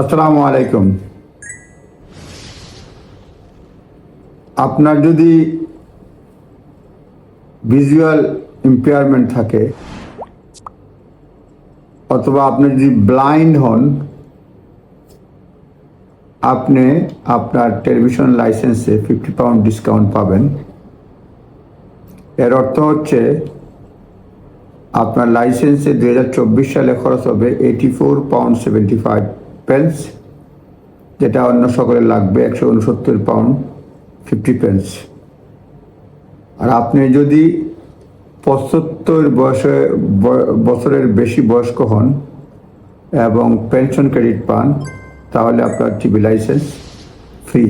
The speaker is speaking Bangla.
আসসালামু আলাইকুম। আপনার যদি ভিজুয়াল ইম্পেয়ারমেন্ট থাকে, অথবা আপনি যদি ব্লাইন্ড হন, আপনি আপনার টেলিভিশন লাইসেন্সে ফিফটি পাউন্ড ডিসকাউন্ট পাবেন। এর অর্থ হচ্ছে, আপনার লাইসেন্সে দু হাজার চব্বিশ সালে খরচ হবে eighty four pound seventy five pence যেটা অন্য সকলে লাগবে, একশো উনসত্তর পাউন্ড ফিফটি পেন্স আর আপনি যদি পঁচাত্তর বয়সে বছরের বেশি বয়স্ক হন এবং পেনশন ক্রেডিট পান, তাহলে আপনার টিভি লাইসেন্স ফ্রি